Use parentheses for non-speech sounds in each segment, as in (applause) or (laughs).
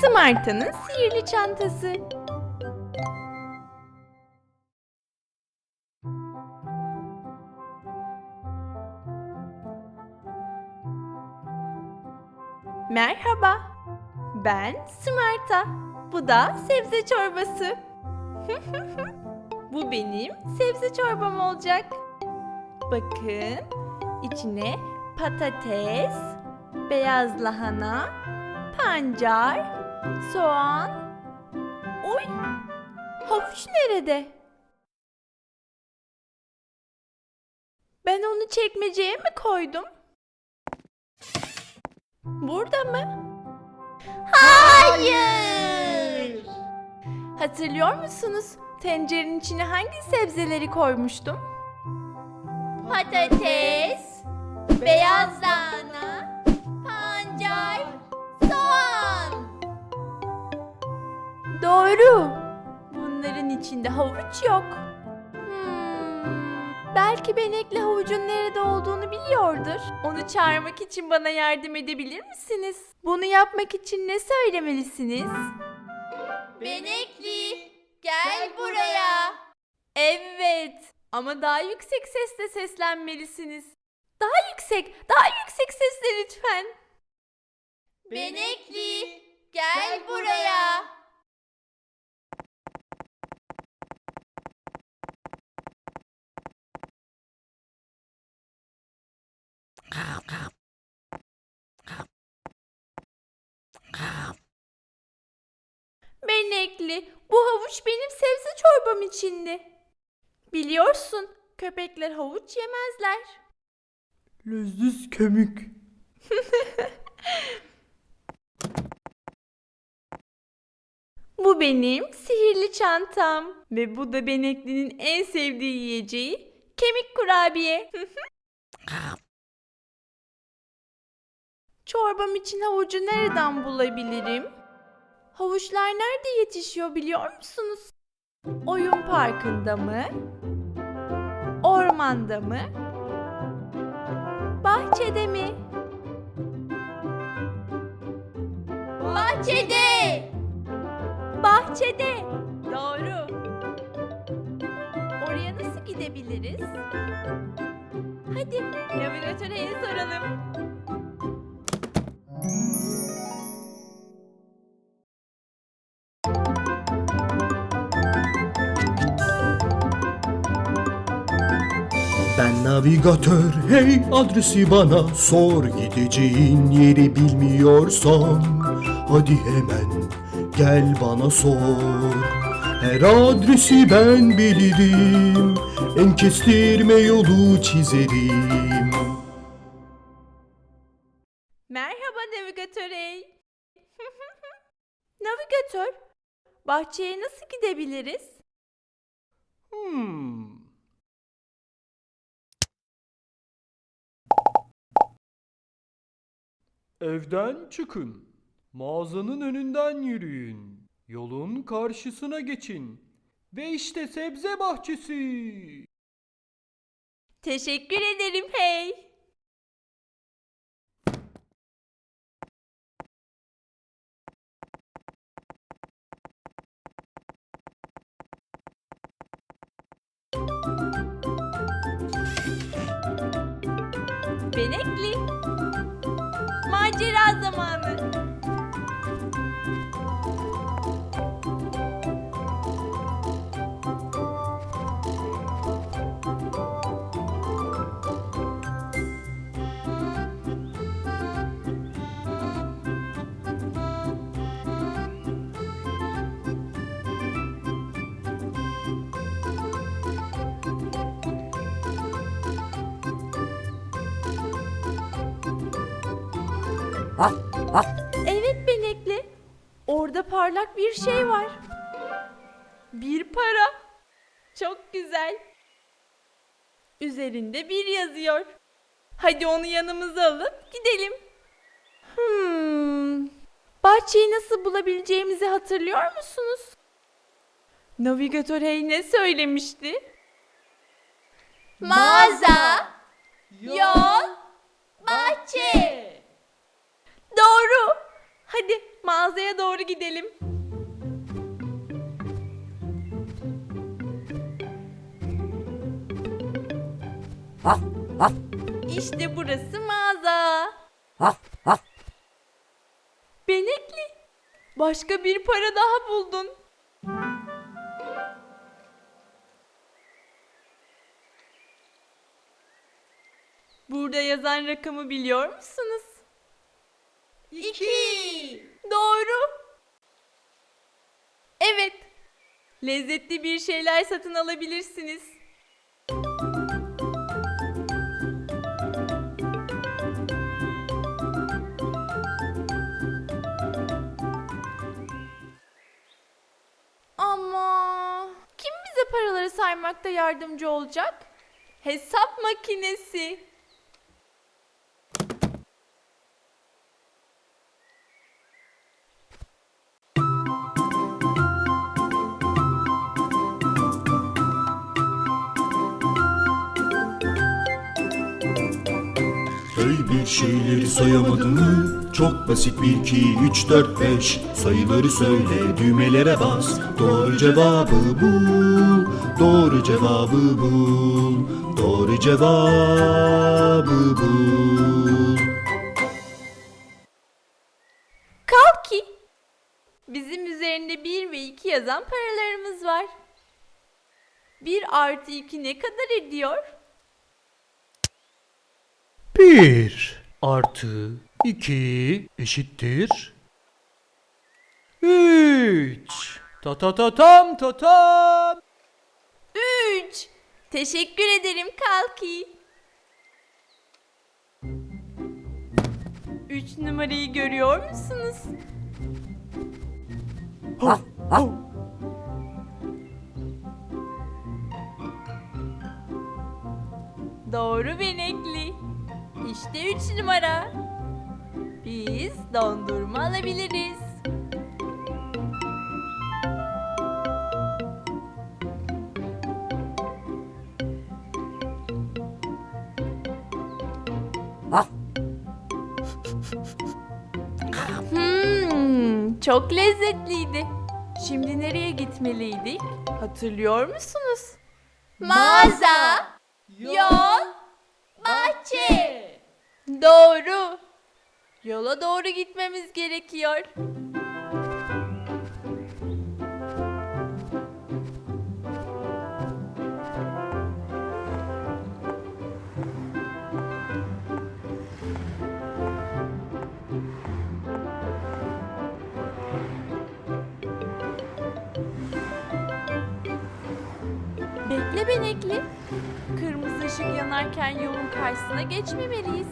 Smarta'nın sihirli çantası. Merhaba. Ben Smarta. Bu da sebze çorbası. (laughs) Bu benim sebze çorbam olacak. Bakın, içine patates, beyaz lahana, pancar, soğan. Oy! Havuç nerede? Ben onu çekmeceye mi koydum? Burada mı? Hayır! Hatırlıyor musunuz? Tencerenin içine hangi sebzeleri koymuştum? Patates, beyaz lahana, Doğru. Bunların içinde havuç yok. Hmm, belki benekli havucun nerede olduğunu biliyordur. Onu çağırmak için bana yardım edebilir misiniz? Bunu yapmak için ne söylemelisiniz? Benekli, gel buraya. Evet, ama daha yüksek sesle seslenmelisiniz. Daha yüksek, daha yüksek sesle lütfen. Benekli, gel buraya. Benekli, bu havuç benim sebze çorbam içindi. Biliyorsun, köpekler havuç yemezler. Leziz kemik. (laughs) Bu benim sihirli çantam ve bu da Benekli'nin en sevdiği yiyeceği kemik kurabiye. (laughs) Çorbam için havucu nereden bulabilirim? Havuçlar nerede yetişiyor biliyor musunuz? Oyun parkında mı? Ormanda mı? Bahçede mi? Bahçede! Bahçede. Doğru. Oraya nasıl gidebiliriz? Hadi laboratuvaraya soralım. Navigatör hey adresi bana sor Gideceğin yeri bilmiyorsam Hadi hemen gel bana sor Her adresi ben bilirim En kestirme yolu çizerim Merhaba navigatör ey. (laughs) navigatör, bahçeye nasıl gidebiliriz? Hmm. Evden çıkın. Mağazanın önünden yürüyün. Yolun karşısına geçin. Ve işte sebze bahçesi. Teşekkür ederim hey. Parlak bir şey var. Bir para. Çok güzel. Üzerinde bir yazıyor. Hadi onu yanımıza alıp gidelim. Hmm. Bahçeyi nasıl bulabileceğimizi hatırlıyor musunuz? Navigatör hey ne söylemişti? Mağaza, yol, bahçe. Doğru. Gidelim. İşte burası mağaza. Benekli. Başka bir para daha buldun. Burada yazan rakamı biliyor musunuz? İki. Doğru. Evet. Lezzetli bir şeyler satın alabilirsiniz. Ama kim bize paraları saymakta yardımcı olacak? Hesap makinesi. Bir şeyleri sayamadın mı? Çok basit 1, 2, 3, 4, 5 Sayıları söyle düğmelere bas Doğru cevabı bul Doğru cevabı bul Doğru cevabı bul Kalki. Bizim üzerinde 1 ve 2 yazan paralarımız var. 1 artı 2 ne kadar ediyor? 1 artı 2 eşittir 3 Ta ta ta tam ta tam 3. Teşekkür ederim Kalki. 3 numarayı görüyor musunuz? Doğru benekli. İşte 3 numara. Biz dondurma alabiliriz. Hmm, çok lezzetliydi. Şimdi nereye gitmeliydik? Hatırlıyor musunuz? Mağaza, yol, bahçe. Doğru. Yola doğru gitmemiz gerekiyor. Bekle Benekli. Işık yanarken yolun karşısına geçmemeliyiz.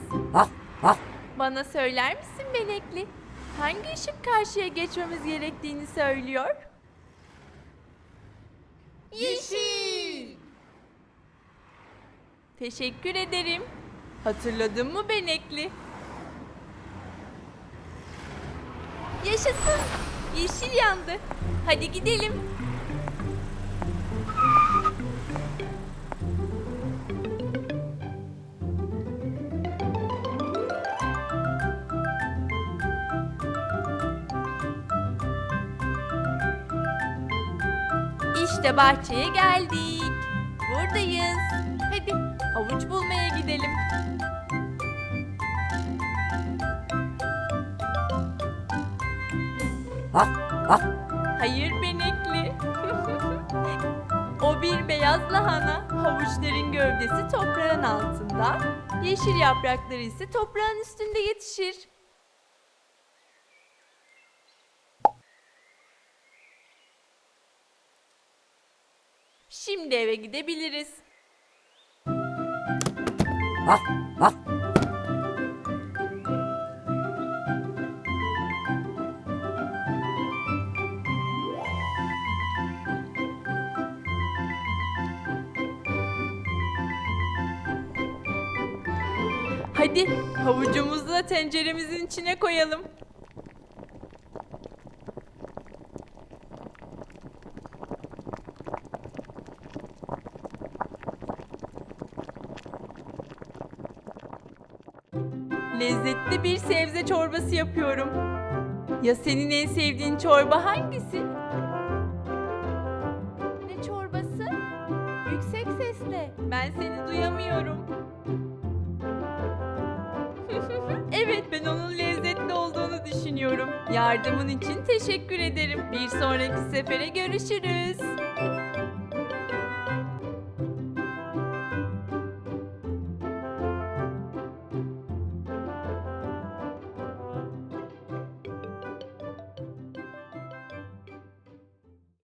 Bana söyler misin Benekli? Hangi ışık karşıya geçmemiz gerektiğini söylüyor? Yeşil. Teşekkür ederim. Hatırladın mı Benekli? Yaşasın. Yeşil yandı. Hadi gidelim. İşte bahçeye geldik. Buradayız. Hadi havuç bulmaya gidelim. Hayır benekli. (laughs) o bir beyaz lahana. Havuçların gövdesi toprağın altında. Yeşil yaprakları ise toprağın üstünde yetişir. Şimdi eve gidebiliriz. Hadi havucumuzu da tenceremizin içine koyalım. Lezzetli bir sebze çorbası yapıyorum. Ya senin en sevdiğin çorba hangisi? Ne çorbası? Yüksek sesle. Ben seni duyamıyorum. (laughs) evet ben onun lezzetli olduğunu düşünüyorum. Yardımın için teşekkür ederim. Bir sonraki sefere görüşürüz.